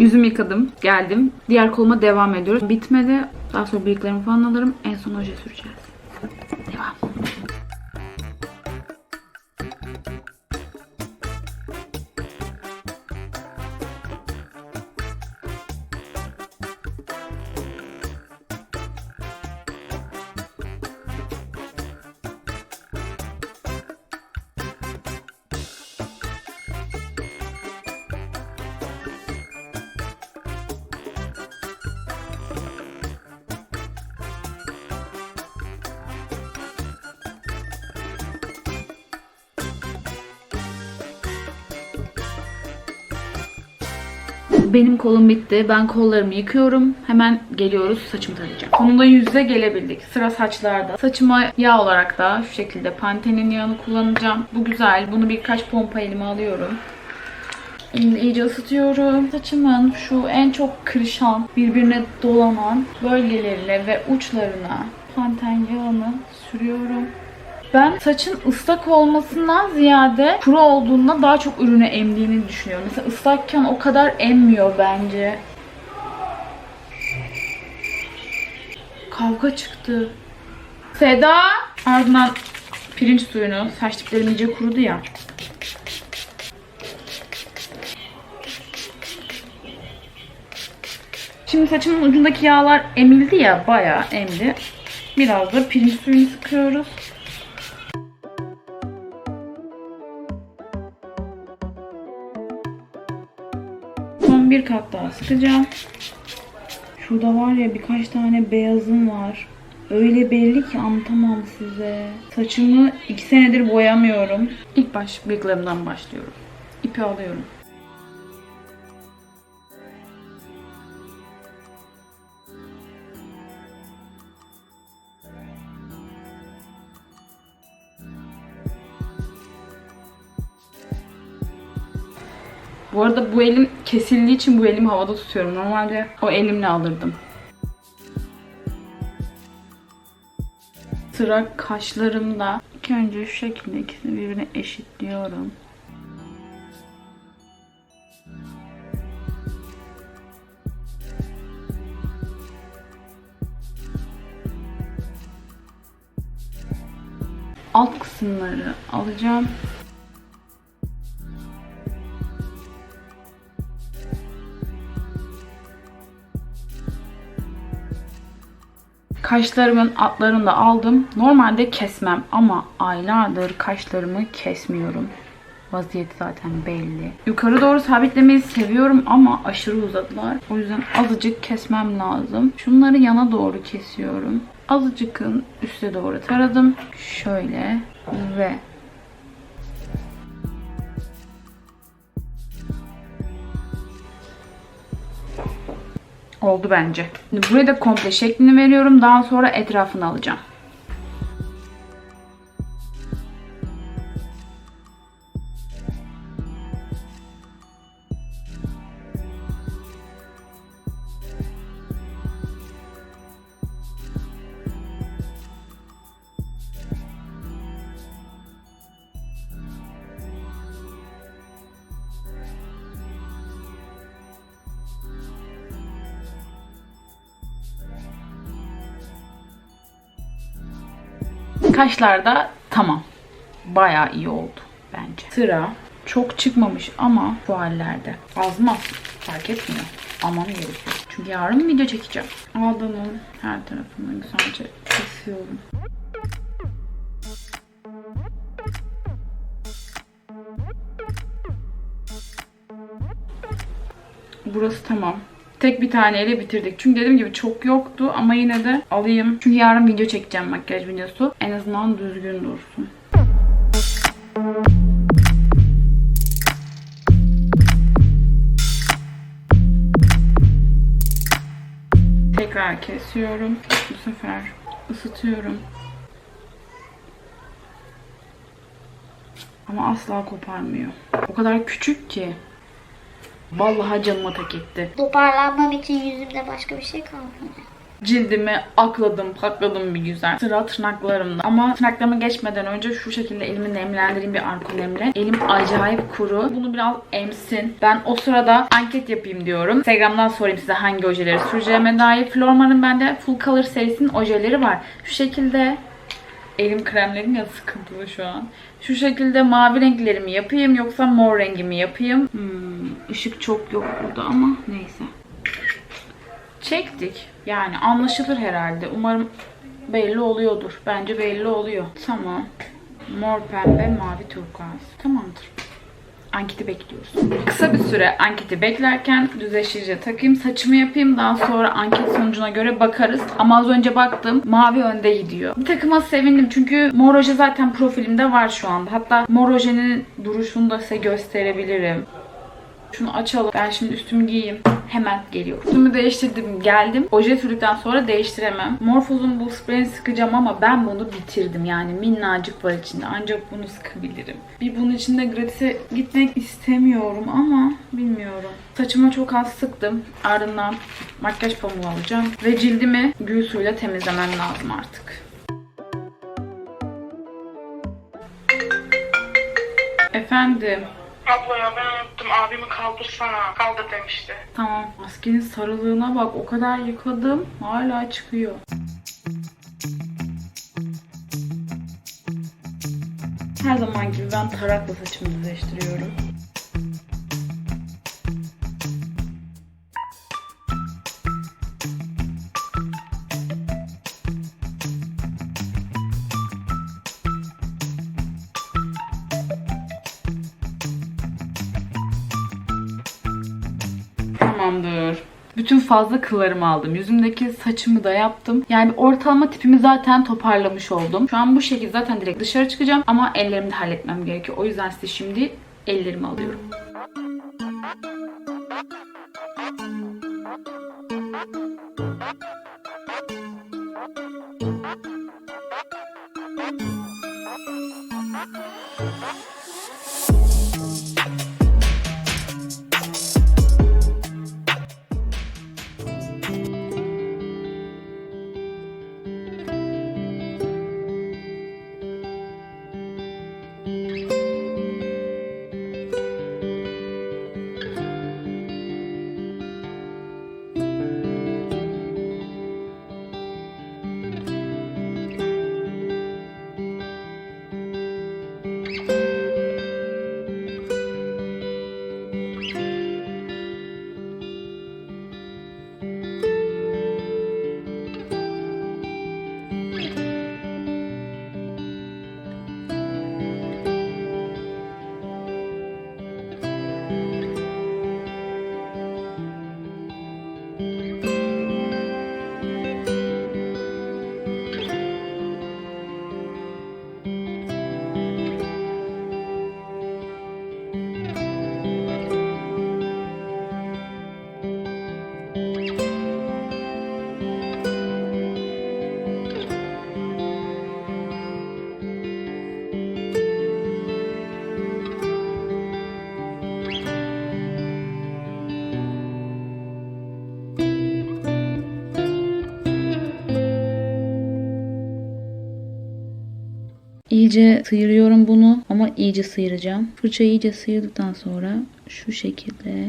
Yüzümü yıkadım. Geldim. Diğer koluma devam ediyoruz. Bitmedi. Daha sonra bıyıklarımı falan alırım. En son oje süreceğiz. Benim kolum bitti. Ben kollarımı yıkıyorum. Hemen geliyoruz saçımı tarayacağım. Sonunda yüze gelebildik. Sıra saçlarda. Saçıma yağ olarak da şu şekilde Pantene'in yağını kullanacağım. Bu güzel. Bunu birkaç pompa elime alıyorum. Şimdi iyice ısıtıyorum. Saçımın şu en çok kırışan, birbirine dolanan bölgelerine ve uçlarına panten yağını sürüyorum. Ben saçın ıslak olmasından ziyade kuru olduğunda daha çok ürünü emdiğini düşünüyorum. Mesela ıslakken o kadar emmiyor bence. Kavga çıktı. Seda! Ardından pirinç suyunu, saç diplerim iyice kurudu ya. Şimdi saçımın ucundaki yağlar emildi ya, bayağı emdi. Biraz da pirinç suyunu sıkıyoruz. Kat daha sıkacağım. Şurada var ya birkaç tane beyazım var. Öyle belli ki anlatamam size. Saçımı iki senedir boyamıyorum. İlk baş bıyıklarımdan başlıyorum. İpi alıyorum. Bu arada bu elim kesildiği için bu elimi havada tutuyorum. Normalde o elimle alırdım. Sıra kaşlarımda. İlk önce şu şekilde ikisini birbirine eşitliyorum. Alt kısımları alacağım. Kaşlarımın altlarını da aldım. Normalde kesmem ama aylardır kaşlarımı kesmiyorum. Vaziyeti zaten belli. Yukarı doğru sabitlemeyi seviyorum ama aşırı uzadılar. O yüzden azıcık kesmem lazım. Şunları yana doğru kesiyorum. Azıcıkın üste doğru taradım. Şöyle ve Oldu bence. Şimdi buraya da komple şeklini veriyorum. Daha sonra etrafını alacağım. Kaşlar da tamam. Bayağı iyi oldu bence. Sıra çok çıkmamış ama şu hallerde. Az mı? Fark etmiyor. Almam gerekiyor. Çünkü yarın video çekeceğim. Aldığımın her tarafını güzelce kesiyorum. Burası tamam. Tek bir taneyle bitirdik. Çünkü dediğim gibi çok yoktu ama yine de alayım. Çünkü yarın video çekeceğim makyaj videosu. En azından düzgün dursun. Tekrar kesiyorum. Bu sefer ısıtıyorum. Ama asla koparmıyor. O kadar küçük ki. Vallahi canıma tak etti. Toparlanmam için yüzümde başka bir şey kalmıyor. Cildimi akladım, pakladım bir güzel. Sıra tırnaklarımda. Ama tırnaklarıma geçmeden önce şu şekilde elimi nemlendireyim bir arko nemle. Elim acayip kuru. Bunu biraz emsin. Ben o sırada anket yapayım diyorum. Instagram'dan sorayım size hangi ojeleri süreceğime dair. Florma'nın bende Full Color serisinin ojeleri var. Şu şekilde Elim kremlerim ya sıkıntılı şu an. Şu şekilde mavi renklerimi yapayım yoksa mor rengimi yapayım. Hmm, ışık çok yok burada ama neyse. Çektik. Yani anlaşılır herhalde. Umarım belli oluyordur. Bence belli oluyor. Tamam. Mor pembe, mavi turkuaz. Tamamdır. Anketi bekliyoruz. Kısa bir süre anketi beklerken düzleştirici takayım, saçımı yapayım. Daha sonra anket sonucuna göre bakarız. Ama az önce baktım mavi önde gidiyor. Bir takıma sevindim çünkü mor oje zaten profilimde var şu anda. Hatta mor ojenin duruşunu da size gösterebilirim. Şunu açalım. Ben şimdi üstümü giyeyim. Hemen geliyorum. Üstümü değiştirdim. Geldim. Oje sürdükten sonra değiştiremem. Morphose'un bu spreyini sıkacağım ama ben bunu bitirdim. Yani minnacık var içinde. Ancak bunu sıkabilirim. Bir bunun içinde gratis'e gitmek istemiyorum ama bilmiyorum. Saçıma çok az sıktım. Ardından makyaj pamuğu alacağım. Ve cildimi gül suyuyla temizlemem lazım artık. Efendim. Abla ben unuttum abimi kaldırsana. Kaldır demişti. Tamam. Maskenin sarılığına bak. O kadar yıkadım. Hala çıkıyor. Her zaman gibi ben tarakla saçımı düzleştiriyorum. Tamamdır. Bütün fazla kıllarımı aldım. Yüzümdeki saçımı da yaptım. Yani ortalama tipimi zaten toparlamış oldum. Şu an bu şekilde zaten direkt dışarı çıkacağım. Ama ellerimi de halletmem gerekiyor. O yüzden size şimdi ellerimi alıyorum. İyice sıyırıyorum bunu ama iyice sıyıracağım. Fırçayı iyice sıyırdıktan sonra şu şekilde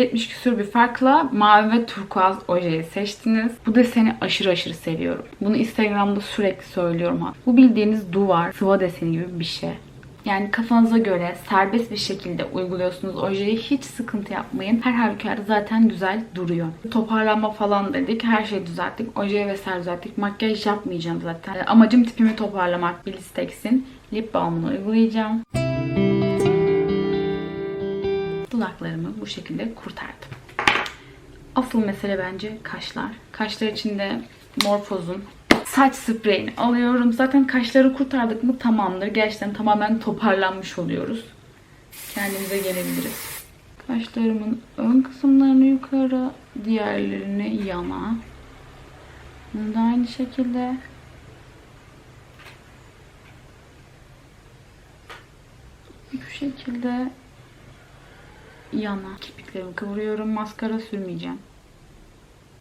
%70 küsur bir farkla mavi ve turkuaz ojeyi seçtiniz. Bu deseni aşırı aşırı seviyorum. Bunu Instagram'da sürekli söylüyorum. ha. Bu bildiğiniz duvar, sıva deseni gibi bir şey. Yani kafanıza göre serbest bir şekilde uyguluyorsunuz ojeyi. Hiç sıkıntı yapmayın. Her halükarda zaten güzel duruyor. Toparlanma falan dedik. Her şeyi düzelttik. Ojeyi vesaire düzelttik. Makyaj yapmayacağım zaten. Amacım tipimi toparlamak. Blistex'in lip balmını uygulayacağım. Dudaklarımı bu şekilde kurtardım. Asıl mesele bence kaşlar. Kaşlar için de Morphos'un saç spreyini alıyorum. Zaten kaşları kurtardık mı tamamdır. Gerçekten tamamen toparlanmış oluyoruz. Kendimize gelebiliriz. Kaşlarımın ön kısımlarını yukarı, diğerlerini yana. Bunu da aynı şekilde bu şekilde yana kirpiklerimi kıvırıyorum. Maskara sürmeyeceğim.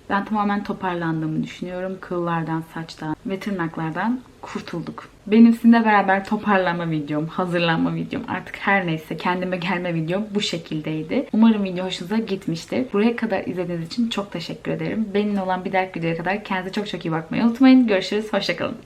Ben tamamen toparlandığımı düşünüyorum. Kıllardan, saçtan ve tırnaklardan kurtulduk. Benim sizinle beraber toparlanma videom, hazırlanma videom, artık her neyse kendime gelme videom bu şekildeydi. Umarım video hoşunuza gitmiştir. Buraya kadar izlediğiniz için çok teşekkür ederim. Benimle olan bir dahaki videoya kadar kendinize çok çok iyi bakmayı unutmayın. Görüşürüz, hoşçakalın.